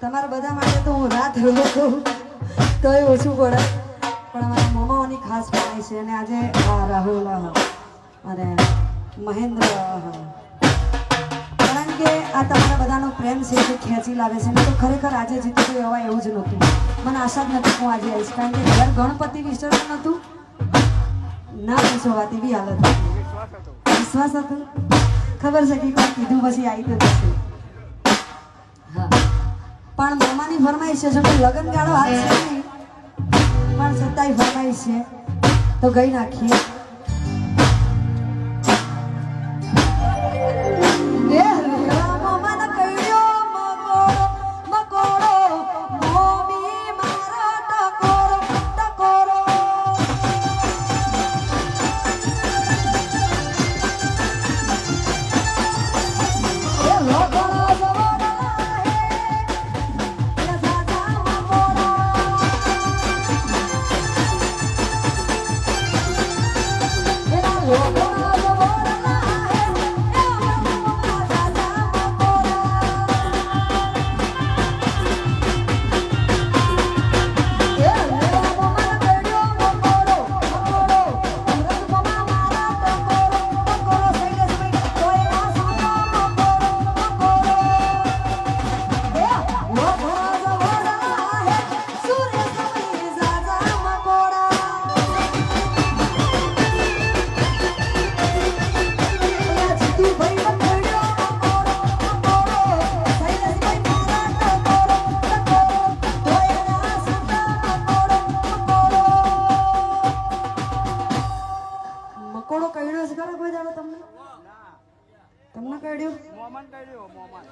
તમારા બધા માટે તો હું રાત રોજ તો તોય ઓછું પડે. પણ અમારા મોમાઓની ખાસ પાણી છે અને આજે રાહુલ અને મહેન્દ્ર કારણ કે આ તમારા બધાનો પ્રેમ છે જે ખેંચી લાવે છે. મેં તો ખરેખર આજે જીતું એવા એવું જ નહોતું. મને આશા જ નથી હું આજે આવીશ. કારણ કે ઘર ગણપતિ વિસર્જન હતું. ના પૂછો વાત એવી હાલત વિશ્વાસ હતો? ખબર છે કે કોઈ કીધું પછી આવી તો જશે. પણ મામાની ફરમાઈશ છે, જો કે લગ્ન ગાળો હાથ છે પણ છતાંય ફરમાઈશ છે, તો ગઈ નાખીએ. walk. તમને કાઢ્યો? મોમન કાઢ્યો મોમન